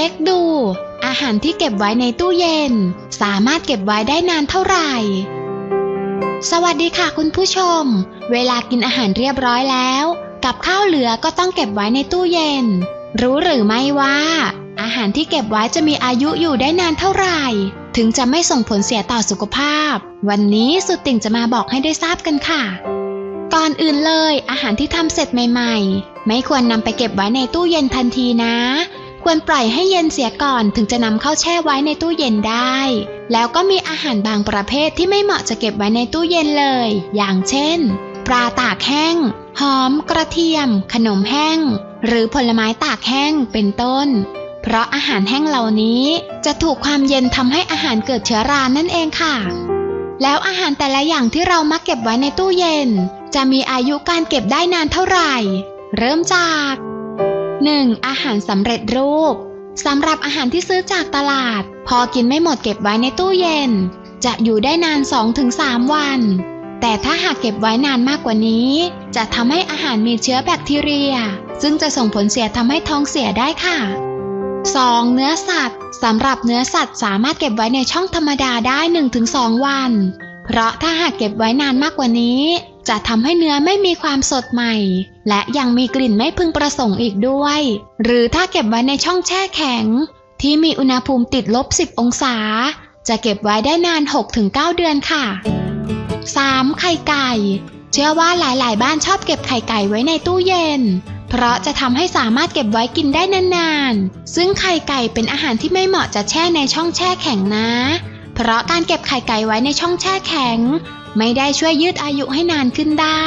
ช็คดู อาหารที่เก็บไว้ในตู้เย็น สามารถเก็บไว้ได้นานเท่าไหร่ สวัสดีค่ะคุณผู้ชม เวลากินอาหารเรียบร้อยแล้ว กับข้าวเหลือก็ต้องเก็บไว้ในตู้เย็น รู้หรือไม่ว่า อาหารที่เก็บไว้จะมีอายุอยู่ได้นานเท่าไหร่ ถึงจะไม่ส่งผลเสียต่อสุขภาพ วันนี้สุดติ่งจะมาบอกให้ได้ทราบกันค่ะก่อนอื่นเลยอาหารที่ทำเสร็จใหม่ ๆ ไม่ควรนำไปเก็บไว้ในตู้เย็นทันทีนะ ควรปล่อยให้เย็นเสียก่อนถึงจะนำเข้าแช่ไว้ในตู้เย็นได้ แล้วก็มีอาหารบางประเภทที่ไม่เหมาะจะเก็บไว้ในตู้เย็นเลย อย่างเช่น ปลาตากแห้ง หอม กระเทียม ขนมแห้ง หรือผลไม้ตากแห้ง เป็นต้น เพราะอาหารแห้งเหล่านี้จะถูกความเย็นทำให้อาหารเกิดเชื้อรานั่นเองค่ะ แล้วอาหารแต่ละอย่างที่เรามักเก็บไว้ในตู้เย็น จะมีอายุการเก็บได้นานเท่าไหร่ เริ่มจาก 1. อาหารสำเร็จรูปสำหรับอาหารที่ซื้อจากตลาด พอกินไม่หมดเก็บไว้ในตู้เย็น จะอยู่ได้นาน 2-3 วัน แต่ถ้าหากเก็บไว้นานมากกว่านี้ จะทำให้อาหารมีเชื้อแบคทีเรีย ซึ่งจะส่งผลเสียทำให้ท้องเสียได้ค่ะ 2. เนื้อสัตว์สำหรับเนื้อสัตว์สามารถเก็บไว้ในช่องธรรมดาได้ 1-2 วัน เพราะถ้าหากเก็บไว้นานมากกว่านี้ จะทำให้เนื้อไม่มีความสดใหม่ และยังมีกลิ่นไม่พึงประสงค์อีกด้วย หรือถ้าเก็บไว้ในช่องแช่แข็ง ที่มีอุณหภูมิติดลบ 10 องศา จะเก็บไว้ได้นาน 6-9 เดือนค่ะ 3. ไข่ไก่ เชื่อว่าหลายๆ บ้านชอบเก็บไข่ไก่ไว้ในตู้เย็น เพราะจะทำให้สามารถเก็บไว้กินได้นานๆ ซึ่งไข่ไก่เป็นอาหารที่ไม่เหมาะจะแช่ในช่องแช่แข็งนะ เพราะการเก็บไข่ไก่ไว้ในช่องแช่แข็ง ไม่ได้ช่วยยืดอายุให้นานขึ้นได้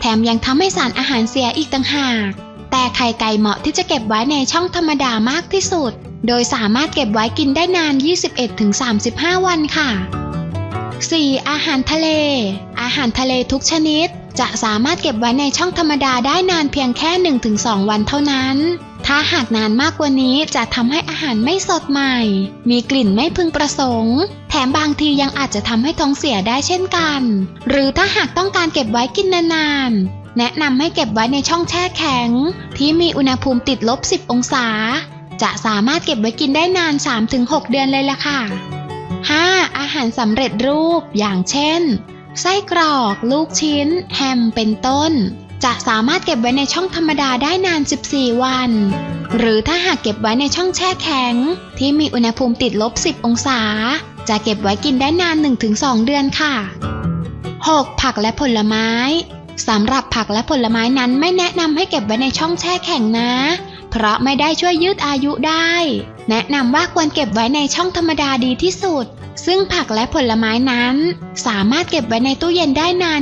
แถมยังทำให้สารอาหารเสียอีกต่างหาก แต่ไข่ไก่เหมาะที่จะเก็บไว้ในช่องธรรมดามากที่สุด โดยสามารถเก็บไว้กินได้นาน 21-35 วันค่ะ 4. อาหารทะเล อาหารทะเลทุกชนิด จะสามารถเก็บไว้ในช่องธรรมดาได้นานเพียงแค่ 1-2 วันเท่านั้น ถ้าหากนานมากกว่านี้จะทำให้อาหารไม่สดใหม่ มีกลิ่นไม่พึงประสงค์ แถมบางทียังอาจจะทำให้ท้องเสียได้เช่นกัน หรือถ้าหากต้องการเก็บไว้กินนานๆ แนะนำให้เก็บไว้ในช่องแช่แข็ง ที่มีอุณหภูมิติดลบ 10 องศา จะสามารถเก็บไว้กินได้นาน 3-6 เดือนเลยล่ะค่ะ 5. อาหารสำเร็จรูปอย่างเช่น ไส้กรอก ลูกชิ้น แฮมเป็นต้น จะสามารถเก็บไว้ในช่องธรรมดาได้นาน 14 วัน หรือถ้าหากเก็บไว้ในช่องแช่แข็ง ที่มีอุณหภูมิติดลบ 10 องศา จะเก็บไว้กินได้นาน 1-2 เดือนค่ะ 6. ผักและผลไม้สำหรับผักและผลไม้นั้นไม่แนะนำให้เก็บไว้ในช่องแช่แข็งนะ ราะไม่ได้ช่วยยืดอายุได้ แนะนำว่าควรเก็บไว้ในช่องธรรมดาดีที่สุด ซึ่งผักและผลไม้นั้น สามารถเก็บไว้ในตู้เย็นได้นาน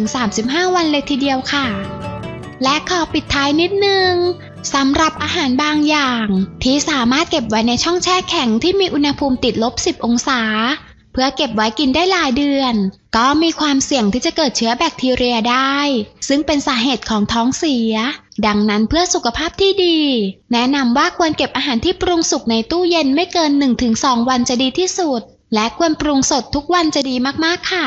21-35 วันเลยทีเดียวค่ะ และขอปิดท้ายนิดนึงสำหรับอาหารบางอย่าง ที่สามารถเก็บไว้ในช่องแช่แข็งที่มีอุณหภูมิติดลบ 10 องศา เพื่อเก็บไว้กินได้หลายเดือน ก็มีความเสี่ยงที่จะเกิดเชื้อแบคทีเรียได้ ซึ่งเป็นสาเหตุของท้องเสีย ดังนั้นเพื่อสุขภาพที่ดี แนะนำว่าควรเก็บอาหารที่ปรุงสุกในตู้เย็นไม่เกิน 1-2 วันจะดีที่สุด และควรปรุงสดทุกวันจะดีมากๆค่ะ